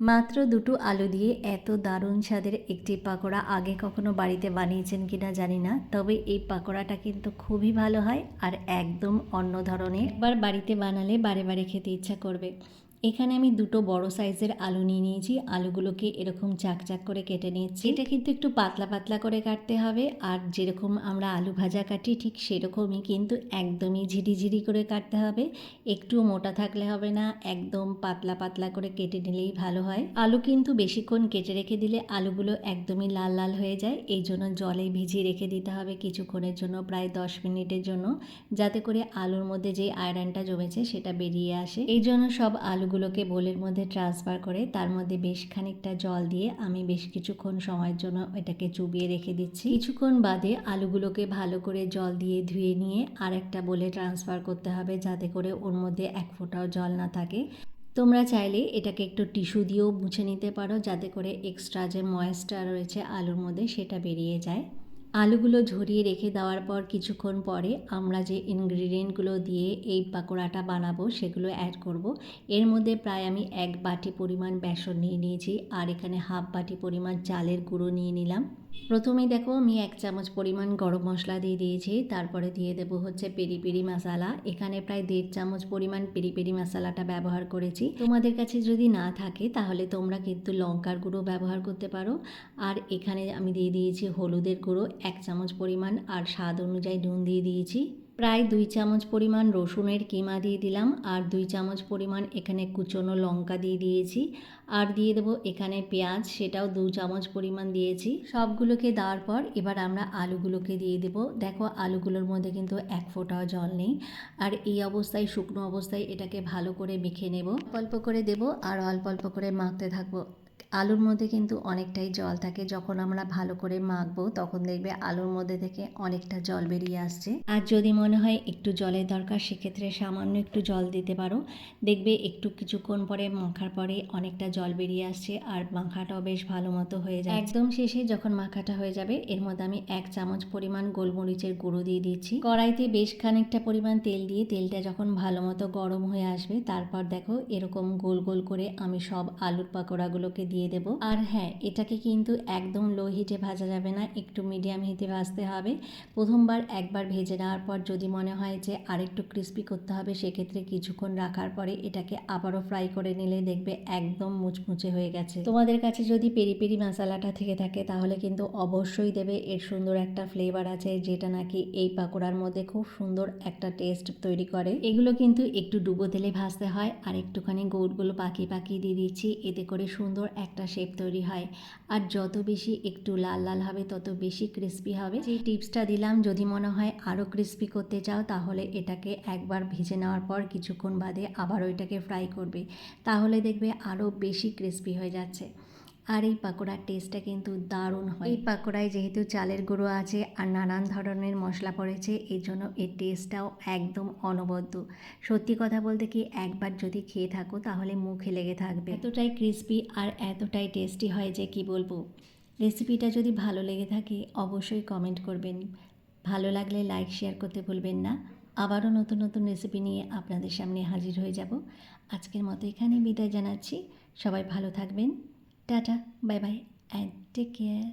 মাত্র দুটো আলু দিয়ে এত দারুণ স্বাদের একটি পাকোড়া আগে কখনো বাড়িতে বানিয়েছেন কিনা জানি না, তবে এই পাকোড়াটা কিন্তু খুবই ভালো হয় আর একদম অন্য ধরনের। একবার বাড়িতে বানালে বারে বারে খেতে ইচ্ছা করবে। এখানে আমি দুটো বড় সাইজের আলু নিয়ে নিয়েছি। আলুগুলোকে এরকম চাকচাক করে কেটে নিয়েছি। এটা কিন্তু একটু পাতলা পাতলা করে কাটতে হবে। আর যেরকম আমরা আলু ভাজা কাটি, ঠিক সেরকমই কিন্তু একদমই ঝিরিঝিরি করে কাটতে হবে। একটুও মোটা থাকলে হবে না। একদম পাতলা পাতলা করে কেটে নিলেই ভালো হয়। আলু কিন্তু বেশিক্ষণ কেটে রেখে দিলে আলুগুলো একদমই লাল লাল হয়ে যায়। এই জন্য জলে ভিজিয়ে রেখে দিতে হবে কিছুক্ষণের জন্য, প্রায় দশ মিনিটের জন্য, যাতে করে আলুর মধ্যে যে আয়রনটা জমেছে সেটা বেরিয়ে আসে। এই জন্য সব আলুগুলোকে বোলের মধ্যে ট্রান্সফার করে, তার মধ্যে বেশ খানিকটা জল দিয়ে আমি বেশ কিছুক্ষণ সময়ের জন্য এটাকে চুবিয়ে রেখে দিচ্ছি। কিছুক্ষণ বাদে আলুগুলোকে ভালো করে জল দিয়ে ধুয়ে নিয়ে আর একটা বলে ট্রান্সফার করতে হবে যাতে করে ওর মধ্যে এক ফোঁটাও জল না থাকে। তোমরা চাইলে এটাকে একটু টিস্যু দিয়েও মুছে নিতে পারো যাতে করে এক্সট্রা যে ময়েস্টার রয়েছে আলুর মধ্যে সেটা বেরিয়ে যায়। আলুগুলো ঝরিয়ে রেখে দেওয়ার পর কিছুক্ষণ পরে আমরা যে ইনগ্রিডিয়েন্টগুলো দিয়ে এই পাকোড়াটা বানাবো সেগুলো অ্যাড করব। এর মধ্যে প্রায় আমি এক বাটি পরিমাণ বেসন নিয়ে নিয়েছি আর এখানে হাফ বাটি পরিমাণ চালের গুঁড়ো নিয়ে নিলাম প্রথমেই দেখো আমি এক চামচ পরিমাণ গরম মশলা দিয়ে দিয়েছি, তারপরে দিয়ে দেবো হচ্ছে পেরি পেরি মশালা। এখানে প্রায় দেড় চামচ পরিমাণ পেরি পেরি মশালাটা ব্যবহার করেছি। তোমাদের কাছে যদি না থাকে তাহলে তোমরা কিন্তু লঙ্কার গুঁড়ো ব্যবহার করতে পারো। আর এখানে আমি দিয়ে দিয়েছি হলুদের গুঁড়ো, এক চামচ পরিমাণ, আর স্বাদ অনুযায়ী নুন দিয়ে দিয়েছি। প্রায় দুই চামচ পরিমাণ রসুনের কিমা দিয়ে দিলাম, আর দুই চামচ পরিমাণ এখানে কুচনো লঙ্কা দিয়ে দিয়েছি, আর দিয়ে দেবো এখানে পেঁয়াজ, সেটাও দু চামচ পরিমাণ দিয়েছি। সবগুলোকে দেওয়ার পর এবার আমরা আলুগুলোকে দিয়ে দেব। দেখো, আলুগুলোর মধ্যে কিন্তু এক ফোঁটাও জল নেই, আর এই অবস্থায়, শুকনো অবস্থায় এটাকে ভালো করে মেখে নেব। অল্প করে দেব, আর অল্প অল্প করে মাখতে থাকব। আলুর মধ্যে কিন্তু অনেকটাই জল থাকে। যখন আমরা ভালো করে মাখবো, তখন দেখবে আলুর মধ্যে থেকে অনেকটা জল বেরিয়ে আসছে। আর যদি মনে হয় একটু জলের দরকার, সেক্ষেত্রে সামান্য একটু জল দিতে পারো। দেখবে একটু কিছুক্ষণ পরে মাখার পরে অনেকটা জল বেরিয়ে আসছে আর মাখাটাও বেশ ভালো মতো হয়ে যায় একদম শেষে যখন মাখাটা হয়ে যাবে, এর মধ্যে আমি এক চামচ পরিমাণ গোলমরিচের গুঁড়ো দিয়ে দিচ্ছি। কড়াইতে বেশ খানিকটা পরিমাণ তেল দিয়ে তেলটা যখন ভালো মতো গরম হয়ে আসবে, তারপর দেখো এরকম গোল গোল করে আমি সব আলুর পাকোড়াগুলোকে দিয়ে দেব। আর হ্যাঁ এটাকে কিন্তু একদম লো হিটে ভাজা যাবে না, একটু মিডিয়াম হিটে ভাজতে হবে। প্রথমবার একবার ভেজে নেওয়ার পর যদি মনে হয় যে আরেকটু ক্রিস্পি করতে হবে, সেক্ষেত্রে কিছুক্ষণ রাখার পরে এটাকে আবারও ফ্রাই করে নিলে দেখবে একদম মুচমুচে হয়ে গেছে। তোমাদের কাছে যদি পেরি পেরি মশালাটা থেকে থাকে, তাহলে কিন্তু অবশ্যই দেবে। এর সুন্দর একটা ফ্লেভার আছে, যেটা নাকি এই পাকোড়ার মধ্যে খুব সুন্দর একটা টেস্ট তৈরি করে। এগুলো কিন্তু একটু ডুবো তেলে ভাজতে হয়। আর একটুখানি গোটগুলো পাকি পাকি দিয়ে দিচ্ছি। এতে করে সুন্দর একটা শেপ তৈরি হয়। আর যত বেশি একটু লাল লাল হবে, তত বেশি ক্রিস্পি হবে। যে টিপসটা দিলাম, যদি মনে হয় আরও ক্রিস্পি করতে চাও, তাহলে এটাকে একবার ভেজে নেওয়ার পর কিছুক্ষণ বাদে আবার ওইটাকে ফ্রাই করবে। তাহলে দেখবে আরও বেশি ক্রিস্পি হয়ে যাচ্ছে। আর এই পাকোড়ার টেস্টটা কিন্তু দারুণ হয়। এই পাকোড়ায় যেহেতু চালের গুঁড়ো আছে আর নানান ধরনের মশলা পড়েছে এই জন্য এর টেস্টটাও একদম অনবদ্য। সত্যি কথা বলতে কি একবার যদি খেয়ে থাকো তাহলে মুখে লেগে থাকবে। এতটাই ক্রিস্পি আর এতটাই টেস্টি হয় যে কি বলব? রেসিপিটা যদি ভালো লেগে থাকে অবশ্যই কমেন্ট করবেন। ভালো লাগলে লাইক শেয়ার করতে ভুলবেন না। আবারও নতুন নতুন রেসিপি নিয়ে আপনাদের সামনে হাজির হয়ে যাব। আজকের মতো এখানে বিদায় জানাচ্ছি। সবাই ভালো থাকবেন। Tata, bye bye, and take care.